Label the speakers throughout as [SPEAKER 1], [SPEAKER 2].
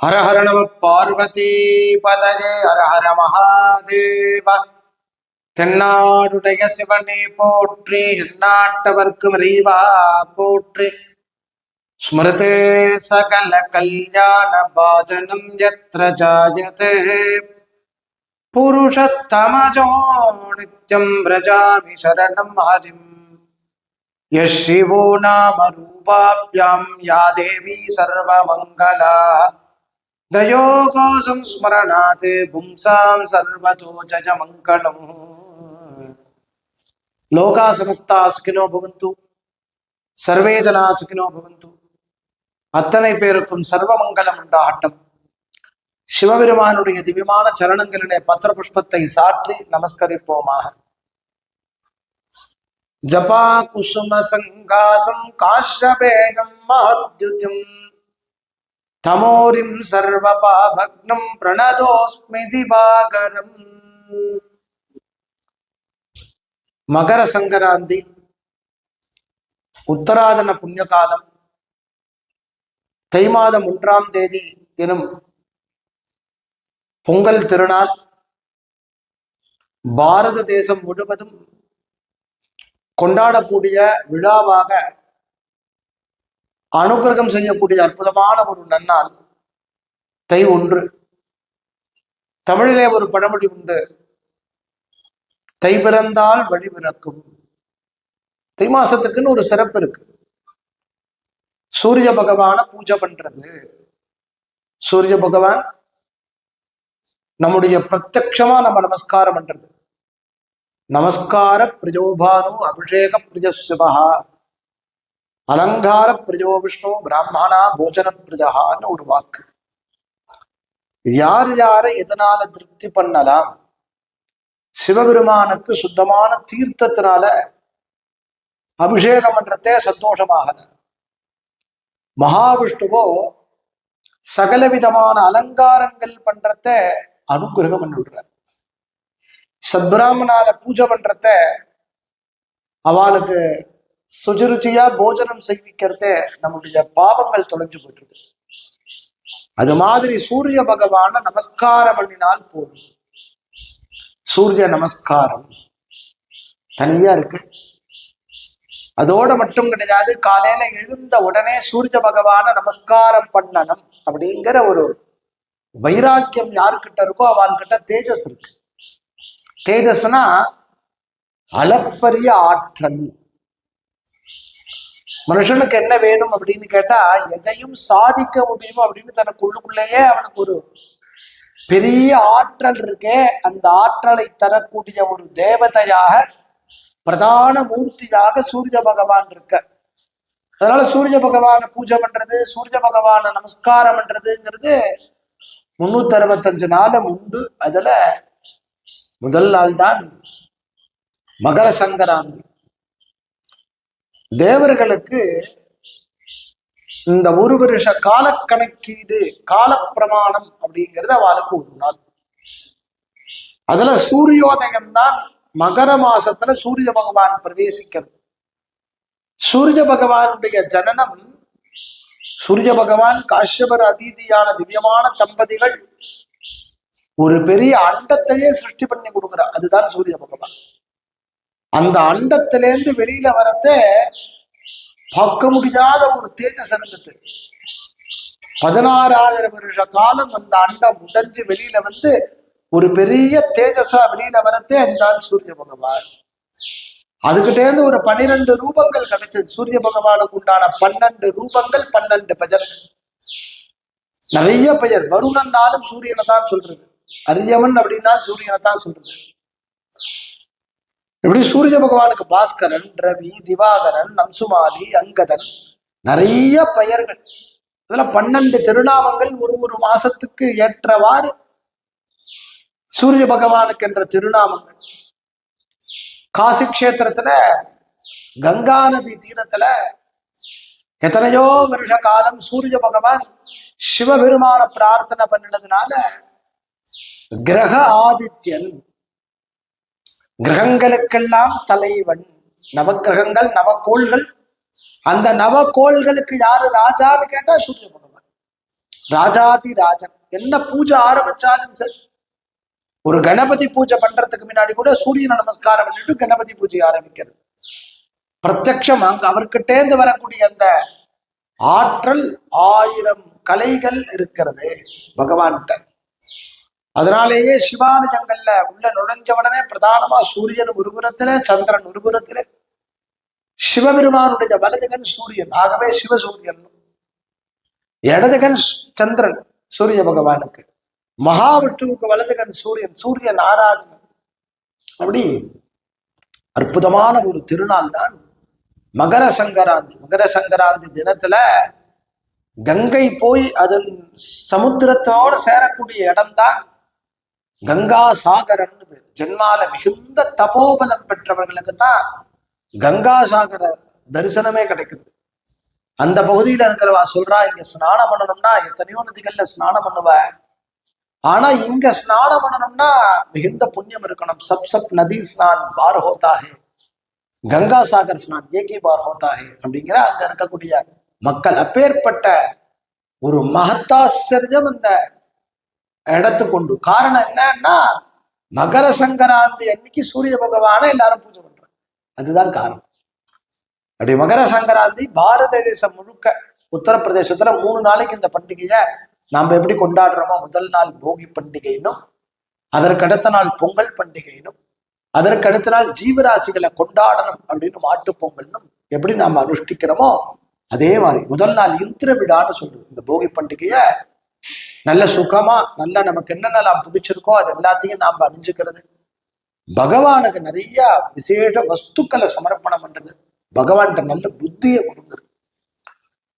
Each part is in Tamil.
[SPEAKER 1] ஹரஹர நம பார்வதி பதகே ஹரஹர மகாதேவ தென்னாடுடைய சிவனே போற்றி எந்நாட்டவர்க்கும் ரீவா போற்றி. ஸ்மிருதே சகல கல்யாண பாஜனம் எத்திர ஜாயதே. புருஷத்தமஜோ நித்யம் பிரஜாமி சரணம் ஹரிம். யஷிவோ நாம ரூபாபியாம் யா தேவி சர்வமங்களா దయోకోసం స్మరణాత్ పుంసాం సర్వతో జజ మంగళం లోకా సమస్తా సుఖినో భవంతు సర్వే జనా సుఖినో భవంతు அத்தனை பேருக்கும் சர்வமங்கலம் உண்டாகட்டும். சிவபெருமானுடைய திவ்யமான சரணங்களிலே பத்திர புஷ்பத்தை சாற்றி நமஸ்கரிப்போமாக. ஜபா குசும சங்காசம் காஷபேதம் மகத்யுதிம் தமோரிம் சர்வபாபக்னம் பிரணதோஸ்மி திவாகரம். மகர சங்கராந்தி உத்தராதன புண்ணிய காலம் தை மாதம் ஒன்றாம் தேதி எனும் பொங்கல் திருநாள் பாரத தேசம் முழுவதும் கொண்டாடக்கூடிய விழாவாக அனுகிரகம் செய்யக்கூடிய அற்புதமான ஒரு நன்னால் தை ஒன்று. தமிழிலே ஒரு பழமொழி உண்டு. தை பிறந்தால் வழி பிறக்கும். தை மாசத்துக்குன்னு ஒரு சிறப்பு இருக்கு. சூரிய பகவான பூஜை பண்றது. சூரிய பகவான் நம்முடைய பிரத்யமா நம்ம நமஸ்காரம் பண்றது. நமஸ்கார பிரஜோபானு அபிஷேக பிரஜசிவா அலங்கார பிரஜோ விஷ்ணு பிராமணா போஜன பிரஜகான்னு ஒரு வாக்கு. யார் யாரை எதனால திருப்தி பண்ணலாம்? சிவபெருமானுக்கு சுத்தமான தீர்த்தத்தினால அபிஷேகம் பண்றதே சந்தோஷமாக மகாவிஷ்ணுவோ சகலவிதமான அலங்காரங்கள் பண்றத அனுகிரகம் பண்ணிவிடுறார் சத்பிராமனால பூஜை பண்றத அவளுக்கு சுஜிருச்சியா போஜனம் செய்விக்கிறதே நம்முடைய பாவங்கள் தொலைஞ்சு போயிடுது. அது மாதிரி சூரிய பகவான நமஸ்காரம் பண்ணினால் போதும். சூரிய நமஸ்காரம் தனியா இருக்கு. அதோட மட்டும் கிடையாது காலையில எழுந்த உடனே சூரிய பகவான நமஸ்காரம் பண்ணணும் அப்படிங்கிற ஒரு வைராக்கியம் யாருக்கிட்ட இருக்கோ அவள்கிட்ட தேஜஸ் இருக்கு. தேஜஸ்னா அளப்பரிய ஆற்றல். மனுஷனுக்கு என்ன வேணும் அப்படின்னு கேட்டா எதையும் சாதிக்க முடியும் அப்படின்னு தனக்குள்ளுக்குள்ளேயே அவனுக்கு ஒரு பெரிய ஆற்றல் இருக்கே. அந்த ஆற்றலை தரக்கூடிய ஒரு தேவதையாக பிரதான மூர்த்தியாக சூரிய பகவான் இருக்க. அதனால சூரிய பகவானை பூஜை பண்றது சூரிய பகவானை நமஸ்காரம் பண்றதுங்கிறது முன்னூத்தி அறுபத்தஞ்சு நாளும் உண்டு அதுல முதல் நாள் தான் மகர சங்கராந்தி. தேவர்களுக்கு இந்த ஒரு வருஷ கால கணக்கீடு கால பிரமாணம் அப்படிங்கிறது அவளுக்கு ஒரு நாள். அதுல சூரியோதயம் தான் மகர மாசத்துல சூரிய பகவான் பிரவேசிக்கிறது. சூரிய பகவானுடைய ஜனனம் சூரிய பகவான் காஷ்யபர் அதீதியான திவ்யமான தம்பதிகள் ஒரு பெரிய அண்டத்தையே சிருஷ்டி பண்ணி கொடுக்குறார். அதுதான் சூரிய பகவான். அந்த அண்டத்திலேருந்து வெளியில வரத பார்க்க முடியாத ஒரு தேஜஸ் இருந்தது பதினாறாயிரம் வருஷ காலம் அந்த அண்டம் உடைஞ்சு வெளியில வந்து ஒரு பெரிய தேஜஸா வெளியில வரத்தே அதுதான் சூரிய பகவான். அதுகிட்டேருந்து ஒரு பன்னிரண்டு ரூபங்கள் கிடைச்சது. சூரிய பகவானுக்கு உண்டான பன்னெண்டு ரூபங்கள் பன்னெண்டு பெயர்கள் நிறைய பெயர். வருணன்னாலும் சூரியனை தான் சொல்றது. அரியவன் அப்படின்னா சூரியனை தான் சொல்றது. இப்படி சூரிய பகவானுக்கு பாஸ்கரன் ரவி திவாகரன் நம்சுமாலி அங்கதன் நிறைய பெயர்கள். இதுல பன்னெண்டு திருநாமங்கள் ஒரு ஒரு மாசத்துக்கு ஏற்றவாறு சூரிய பகவானுக்கு என்ற திருநாமங்கள். காசி கஷேத்திரத்துல கங்கா நதி தீரத்துல எத்தனையோ வருஷ காலம் சூரிய பகவான் சிவபெருமான பிரார்த்தனை பண்ணினதுனால கிரக ஆதித்யன் கிரகங்களுக்கெல்லாம் தலைவன். நவக்கிரகங்கள் நவக்கோள்கள். அந்த நவக்கோள்களுக்கு யாரு ராஜான்னு கேட்டா சூரிய பகவான். ராஜாதி ராஜன். என்ன பூஜை ஆரம்பிச்சாலும் சரி. ஒரு கணபதி பூஜை பண்றதுக்கு முன்னாடி கூட சூரியனை நமஸ்காரம் பண்ணிட்டு கணபதி பூஜை ஆரம்பிக்கிறது. பிரத்யக்ஷம் அங்க அவர்கிட்டேந்து வரக்கூடிய அந்த ஆற்றல் ஆயிரம் கலைகள் இருக்கிறது. பகவான்கிட்ட. அதனாலேயே சிவாலயங்கள்ல உள்ள நுழைஞ்ச உடனே பிரதானமா சூரியன் ஒருபுறத்துல சந்திரன் ஒருபுறத்துல சிவபெருமானுடைய வலதுகன் சூரியன் ஆகவே சிவசூரியன். இடதுகன் சந்திரன் சூரிய பகவானுக்கு. மகாவிட்டுவுக்கு வலதுகன் சூரியன் சூரியன் ஆராதனை அப்படி அற்புதமான ஒரு திருநாள் தான் மகர சங்கராந்தி. மகர சங்கராந்தி தினத்துல கங்கை போய் அதன் சமுத்திரத்தோட சேரக்கூடிய இடம்தான் கங்கா சாகரம்னு பேர். ஜென்மால மிகுந்த தபோபலம் பெற்றவர்களுக்கு தான் கங்கா சாகர தரிசனமே கிடைக்குது. அந்த பகுதியில இருக்கிறவா சொல்றா இங்க ஸ்நானம் பண்ணணும்னா எத்தனையோ நதிகள்ல ஸ்நானம் பண்ணுவ. ஆனா இங்க ஸ்நானம் பண்ணணும்னா மிகுந்த புண்ணியம் இருக்கணும். சப் சப் நதி ஸ்நான் பார் ஹோதா கங்கா சாகர் ஸ்நான் ஏகி பார் அப்படிங்கிற அங்க இருக்கக்கூடிய மக்கள் அப்பேற்பட்ட ஒரு மகத்தாச்சரியம் அந்த எடுத்துக்கொண்டு காரணம் என்னன்னா மகர சங்கராந்தி அன்னைக்கு சூரிய பகவானை எல்லாரும் பூஜை பண்றாங்க. அதுதான் காரணம். அப்படி மகர சங்கராந்தி பாரத தேசம் முழுக்க உத்தரப்பிரதேசத்துல மூணு நாளைக்கு இந்த பண்டிகையை நாம் எப்படி கொண்டாடுறோமோ முதல் நாள் போகி பண்டிகைன்னும் அதற்கடுத்த நாள் பொங்கல் பண்டிகைன்னும் அதற்கடுத்த நாள் ஜீவராசிகளை கொண்டாடணும் அப்படின்னு மாட்டு பொங்கல்னும் எப்படி நாம் அனுஷ்டிக்கிறோமோ அதே மாதிரி முதல் நாள் இந்திர விழான்னு சொல்லுது இந்த போகி பண்டிகையை நல்ல சுகமா நல்லா நமக்கு என்னென்னலாம் பிடிச்சிருக்கோ அது எல்லாத்தையும் நாம் அணிஞ்சுக்கிறது பகவானுக்கு நிறைய விசேஷ வஸ்துக்களை சமர்ப்பணம் பண்றது. பகவான்கிட்ட நல்ல புத்தியை கொடுங்கிறது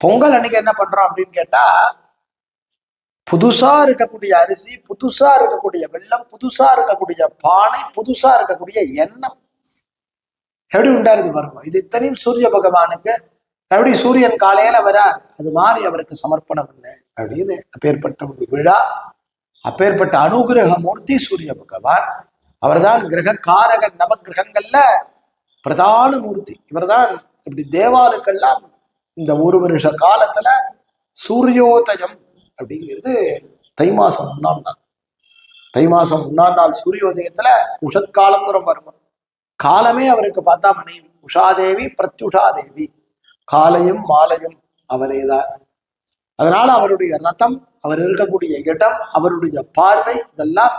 [SPEAKER 1] பொங்கல் அன்னைக்கு என்ன பண்றோம் அப்படின்னு கேட்டா புதுசா இருக்கக்கூடிய அரிசி புதுசா இருக்கக்கூடிய வெள்ளம் புதுசா இருக்கக்கூடிய பானை புதுசா இருக்கக்கூடிய எண்ணம். எப்படி உண்டாருது பாருங்க. இது இத்தனையும் சூரிய பகவானுக்கு எப்படி சூரியன் காலையில வர அது மாதிரி அவருக்கு சமர்ப்பணம் இல்லை அப்படின்னு அப்பேற்பட்ட ஒரு விழா அப்பேற்பட்ட அனுகிரக மூர்த்தி சூரிய பகவான் அவர்தான் கிரக காரக நவ கிரகங்கள்ல பிரதான மூர்த்தி. இவர்தான் இப்படி தேவாலுக்கெல்லாம் இந்த ஒரு வருஷ காலத்துல சூரியோதயம் அப்படிங்கிறது தை மாசம் முன்னாள் நாள். தை மாசம் முன்னாள் நாள் சூரியோதயத்துல உஷத்காலங்கிற வரும் காலமே அவருக்கு பார்த்தா மனைவி. உஷாதேவி பிரத்யுஷாதேவி. காலையும் மாலையும் அவரேதான் அதனால அவருடைய ரத்தம் அவர் இருக்கக்கூடிய இடம் அவருடைய பார்வை இதெல்லாம்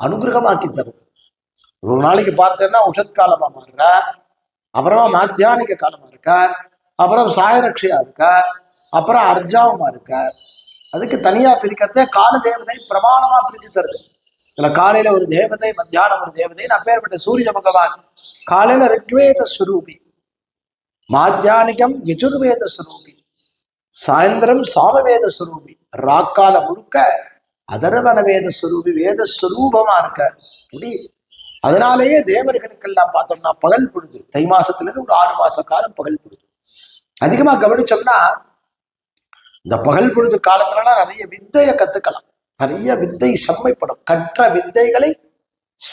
[SPEAKER 1] அனுகிரகமாக்கி தருது. ஒரு நாளைக்கு பார்த்தேன்னா உஷத்காலமா மாறுறார் அப்புறமா மாத்தியானிக காலமா இருக்கார் அப்புறம் சாயரட்சியா இருக்கார் அப்புறம் அர்ஜாவமா இருக்கார் அதுக்கு தனியா பிரிக்கிறதே கால தேவதை பிரமாணமா பிரிச்சு தருது. இதுல காலையில ஒரு தேவதை மத்தியானம் ஒரு தேவதை அப்பேற்பட்ட சூரிய பகவான். காலையில ரிக்வேத ஸ்வரூபி மாத்தியானிகம் யஜுர்வேத சுரூபி. சாயந்தரம் சாமவேத சுரூபி. ராக்கால முழுக்க அதர்வன வேத சுரூபி வேத சுரூபமா இருக்க. அப்படி. அதனாலேயே தேவர்களுக்கெல்லாம் பார்த்தோம்னா பகல் பொழுது. தை மாசத்துல இருந்து ஒரு ஆறு மாச காலம் பகல் பொழுது. அதிகமா கவனிச்சோம்னா இந்த பகல் பொழுது காலத்துலலாம் நிறைய வித்தையை கத்துக்கலாம். நிறைய வித்தை செம்மைப்படும். கற்ற வித்தைகளை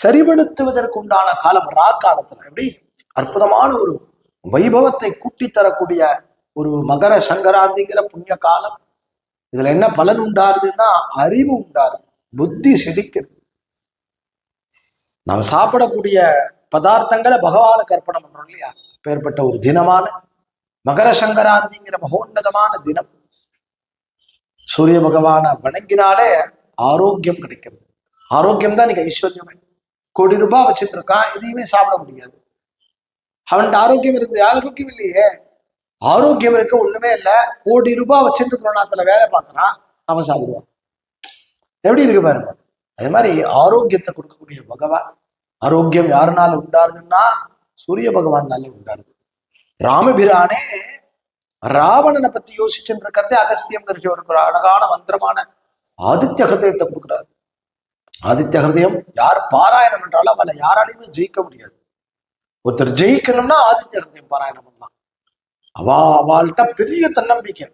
[SPEAKER 1] சரிபடுத்துவதற்கு உண்டான காலம் ரா காலத்துல எப்படி அற்புதமான ஒரு வைபவத்தை கூட்டி தரக்கூடிய ஒரு மகர சங்கராந்திங்கிற புண்ணிய காலம். இதுல என்ன பலன் உண்டாருதுன்னா அறிவு உண்டாருது புத்தி செழிக்குது நாம் சாப்பிடக்கூடிய பதார்த்தங்களை பகவான கற்பனை பண்றோம் இல்லையா? பேர்பட்ட ஒரு தினமான மகர சங்கராந்திங்கிற மகோன்னதமான தினம். சூரிய பகவானை வணங்கினாலே ஆரோக்கியம் கிடைக்கிறது. ஆரோக்கியம் தான் நீங்க ஐஸ்வர்யமே. கோடி ரூபாய் வச்சுட்டு இருக்கான் எதையுமே சாப்பிட முடியாது. அவன்கிட்ட ஆரோக்கியம் இருந்து ஆரோக்கியம் இல்லையே ஆரோக்கியம் இருக்க ஒண்ணுமே இல்லை. கோடி ரூபாய் வச்சிருந்து குருநாத்துல வேலை பார்க்கறான் அவன் சாப்பிடுவான். எப்படி இருக்கு பாருங்க. அதே மாதிரி ஆரோக்கியத்தை கொடுக்கக்கூடிய பகவான் ஆரோக்கியம் யாருனால உண்டாருதுன்னா சூரிய பகவான்னால உண்டாருது ராமபிரானே ராவணனை பத்தி யோசிச்சுட்டு இருக்கிறதே அகஸ்தியம் ஒரு அழகான மந்திரமான ஆதித்ய ஹிருதயத்தை கொடுக்குறாரு. ஆதித்ய ஹிருதயம் யார் பாராயணம் என்றாலும் அவளை யாராலையுமே ஜெயிக்க முடியாது. ஒருத்தர் ஜெயிக்கணும்னா ஆதித்ய ஹிருதயம் பாராயணம் பண்ணலாம். அவா அவள்கிட்ட பெரிய தன்னம்பிக்கை.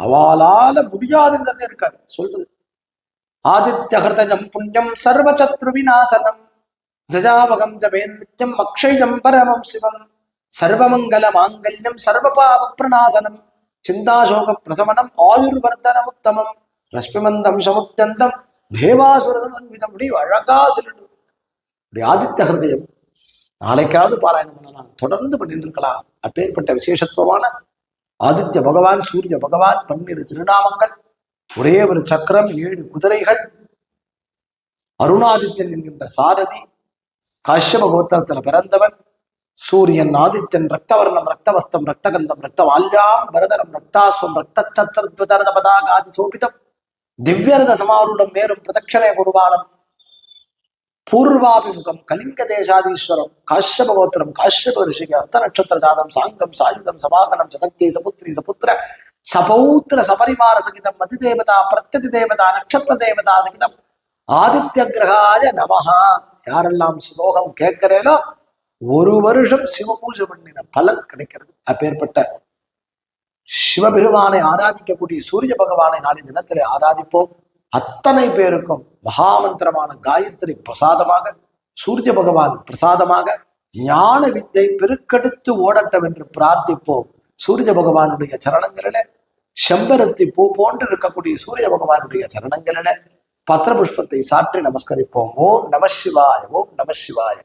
[SPEAKER 1] அவளால முடியாதுங்கிறது இருக்காது. சொல்றது. ஆதித்ய ஹிருதயம் புண்ணியம் சர்வ சத்ரு விநாசனம் ஜஜாவகம் ஜபேன் நித்யம் அக்ஷயம் பரமம் சிவம். சர்வமங்கல மாங்கல்யம் சர்வபாவ பிரணாசனம் சிந்தாசோக பிரசமனம் ஆயுர்வர்த்தன உத்தமம். ரஷ்மிமந்தம் சமுத்தந்தம் தேவாசுரதம் அன்விதம் அப்படி அழகா சொல்லிட்டு. அப்படி ஆதித்ய ஹிருதயம் நாளைக்காவது பாராயணம் பண்ணலாம். தொடர்ந்து பண்ணிட்டு இருக்கலாம் அப்பேற்பட்ட விசேஷத்துவமான ஆதித்ய பகவான் சூரிய பகவான் பன்னிரு திருநாமங்கள் ஒரே ஒரு சக்கரம் ஏழு குதிரைகள் அருணாதித்யன் என்கின்ற சாரதி காஷ்யப கோத்திரத்துல பிறந்தவன் சூரியன் ஆதித்யன் ரத்தவர்ணம் ரத்தவஸ்தம் ரத்தகந்தம் ரக்தகந்தம் ரக்தவால்யாம் பரதரம் ரக்தாஸ்வம் ரக்தச்சத்திரத்வதரத பதாகாதி சோபிதம் திவ்யரத சமாரூடம் மேலும் பிரதட்சணை குருவானம் பூர்வாபிமுகம் கலிங்க தேசாதீஸ்வரம் காஷ்யப கோத்திரம் காஷ்யப ரிஷிகி அஸ்த நட்சத்திர ஜாதம் சாங்கம் சாயுதம் சபாகனம் சதக்தி சபுத்ரி சபுத்திர சபௌத்திர சபரிவார சகிதம் மதி தேவதா பிரத்யதி தேவதா நட்சத்திர தேவதா சகிதம். ஆதித்ய கிரகாய நமஹா. யாரெல்லாம் ஸ்லோகம் கேட்கிறேனோ ஒரு வருஷம் சிவ பூஜை பண்ணின பலன் கிடைக்கிறது. அப்பேற்பட்ட சிவபெருமானை ஆராதிக்கக்கூடிய சூரிய பகவானை நாளை தினத்திலே ஆராதிப்போம். அத்தனை பேருக்கும் மகாமந்திரமான காயத்ரி பிரசாதமாக சூரிய பகவான் பிரசாதமாக ஞான வித்தை பெருக்கெடுத்து ஓடட்டம் என்று பிரார்த்திப்போம். சூரிய பகவானுடைய சரணங்களில செம்பருத்தி பூ போன்று இருக்கக்கூடிய சூரிய பகவானுடைய சரணங்களில பத்திர புஷ்பத்தை சாற்றி நமஸ்கரிப்போம். ஓம் நம சிவாய ஓம் நம சிவாய.